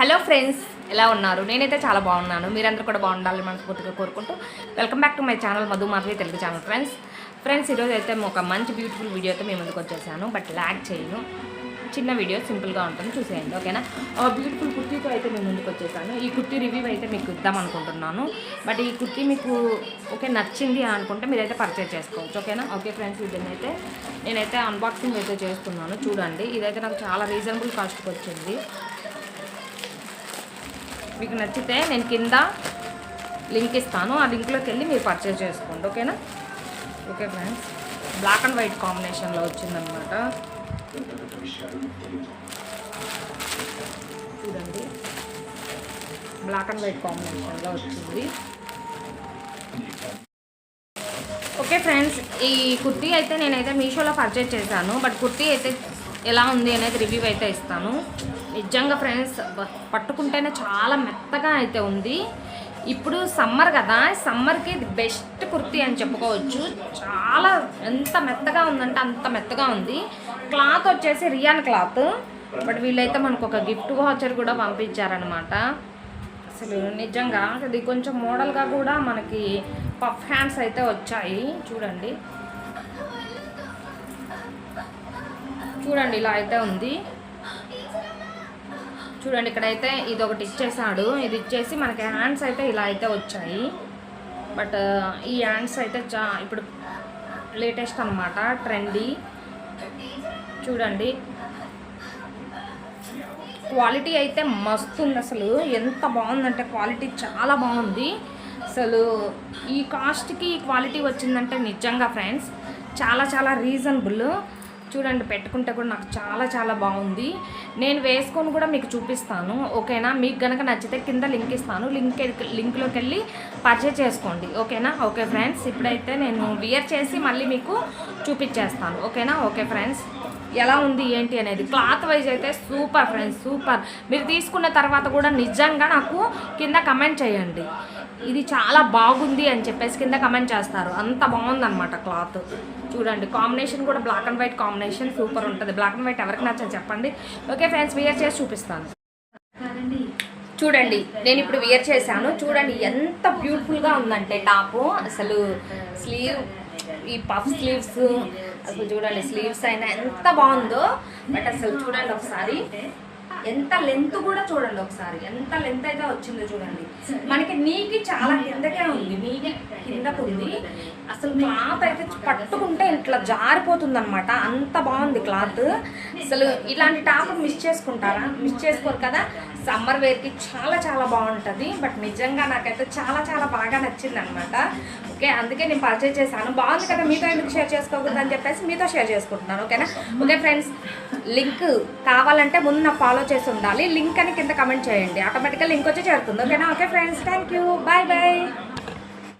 Hello friends ఎలా ఉన్నారు? నేనైతే చాలా బాగున్నాను. మీరందరూ కూడా బాగుండాలని మనస్ఫూర్తిగా కోరుకుంటూ welcome back to my channel Madhu Madhavi Telugu channel friends. Friends ఈరోజు అయితే ఒక మంచి బ్యూటిఫుల్ వీడియో అయితే మీ ముందుకు వచ్చేసాను. బట్ ల్యాక్ చేయను. చిన్న వీడియో సింపుల్గా ఉంటుంది. చూసేయండి ఓకేనా ఒక బ్యూటిఫుల్ కుర్తీతో అయితే మేము ముందుకు వచ్చేసాను. ఈ కుర్తీ రివ్యూ అయితే మీకు ఇద్దాం అనుకుంటున్నాను. బట్ ఈ కుర్తీ మీకు ఓకే నచ్చింది అనుకుంటే మీరైతే పర్చేజ్ చేసుకోవచ్చు ఓకేనా ఓకే ఫ్రెండ్స్ వీటిని అయితే నేనైతే అన్బాక్సింగ్ అయితే చేస్తున్నాను. చూడండి ఇదైతే నాకు చాలా రీజనబుల్ కాస్ట్కి వచ్చింది. మీకు నచ్చితే నేను కింద లింక్ ఇస్తాను. ఆ లింక్లోకి వెళ్ళి మీరు పర్చేజ్ చేసుకోండి. ఓకేనా? Okay friends black and white కాంబినేషన్లో వచ్చిందనమాట చూడండి. బ్లాక్ అండ్ వైట్ కాంబినేషన్లో వచ్చింది. ఓకే ఫ్రెండ్స్ ఈ కుర్తీ అయితే నేనైతే మీషోలో పర్చేజ్ చేశాను. బట్ కుర్తీ అయితే ఎలా ఉంది అనేది రివ్యూ అయితే ఇస్తాను. నిజంగా ఫ్రెండ్స్ పట్టుకుంటేనే చాలా మెత్తగా అయితే ఉంది. ఇప్పుడు సమ్మర్ కదా సమ్మర్కి ఇది బెస్ట్ కుర్తీ అని చెప్పుకోవచ్చు. చాలా ఎంత మెత్తగా ఉందంటే అంత మెత్తగా ఉంది. క్లాత్ వచ్చేసి రియాన్ క్లాత్. బట్ వీళ్ళైతే మనకు ఒక గిఫ్ట్ వాచర్ కూడా పంపించారనమాట అసలు నిజంగా ఇది కొంచెం మోడల్గా కూడా మనకి పఫ్ హ్యాండ్స్ అయితే వచ్చాయి. చూడండి. చూడండి ఇలా అయితే ఉంది. చూడండి ఇక్కడైతే ఇది ఒకటి ఇచ్చేసాడు. ఇది ఇచ్చేసి మనకి హ్యాండ్స్ అయితే ఇలా అయితే వచ్చాయి. బట్ ఈ హ్యాండ్స్ అయితే చా ఇప్పుడు లేటెస్ట్ అనమాట ట్రెండీ. చూడండి. క్వాలిటీ అయితే మస్తు ఉంది అసలు. ఎంత బాగుందంటే క్వాలిటీ చాలా బాగుంది. అసలు ఈ కాస్ట్కి ఈ క్వాలిటీ వచ్చిందంటే నిజంగా ఫ్రెండ్స్ చాలా చాలా రీజనబుల్. చూడండి పెట్టుకుంటే కూడా నాకు చాలా చాలా బాగుంది. నేను వేసుకొని కూడా మీకు చూపిస్తాను ఓకేనా? మీకు కనుక నచ్చితే కింద లింక్ ఇస్తాను. లింక్ లింక్లోకి వెళ్ళి పర్చేజ్ చేసుకోండి ఓకేనా? ఓకే ఫ్రెండ్స్ ఇప్పుడైతే నేను వియర్ చేసి మళ్ళీ మీకు చూపించేస్తాను ఓకేనా? Okay friends. ఎలా ఉంది ఏంటి అనేది. క్లాత్ వైజ్ అయితే సూపర్ ఫ్రెండ్స్ సూపర్. మీరు తీసుకున్న తర్వాత కూడా నిజంగా నాకు కింద కమెంట్ చేయండి. ఇది చాలా బాగుంది అని చెప్పేసి కింద కమెంట్ చేస్తారు. అంత బాగుందన్నమాట క్లాత్. చూడండి కాంబినేషన్ కూడా black and white combination super ఉంటుంది. బ్లాక్ అండ్ వైట్ ఎవరికి నచ్చని చెప్పండి. ఓకే ఫ్రెండ్స్ వియర్ చేసి చూపిస్తాను. చూడండి నేను ఇప్పుడు వియర్ చేశాను. చూడండి ఎంత బ్యూటిఫుల్గా ఉందంటే టాపు. అసలు స్లీవ్ ఈ పఫ్ స్లీవ్స్ అసలు చూడండి స్లీవ్స్ అయినా ఎంత బాగుందో. బట్ అసలు చూడండి ఒకసారి. ఎంత లెంత్ కూడా చూడండి ఒకసారి. ఎంత లెంత్ అయితే వచ్చిందో చూడండి. మనకి నీకి చాలా కిందకే ఉంది. నీకి కిందకు ఉంది. అసలు క్లాత్ అయితే పట్టుకుంటే ఇట్లా జారిపోతుంది అనమాట అంత బాగుంది క్లాత్. అసలు ఇలాంటి టాప్ మిస్ చేసుకుంటారా? మిస్ చేసుకోరు కదా? సమ్మర్ వేర్కి చాలా చాలా బాగుంటుంది. బట్ నిజంగా నాకైతే చాలా చాలా బాగా నచ్చింది అనమాట ఓకే అందుకే నేను పర్చేజ్ చేశాను. బాగుంది కదా మీతో ఎందుకు షేర్ చేసుకోకూడదు అని చెప్పేసి మీతో షేర్ చేసుకుంటున్నాను. ఓకేనా? ఓకే ఫ్రెండ్స్ లింక్ కావాలంటే ముందు నాకు ఫాలో చేసి ఉండాలి. లింక్ అని కింద కమెంట్ చేయండి. ఆటోమేటిక్గా లింక్ వచ్చి చేరుతుంది. ఓకేనా? Okay friends thank you bye bye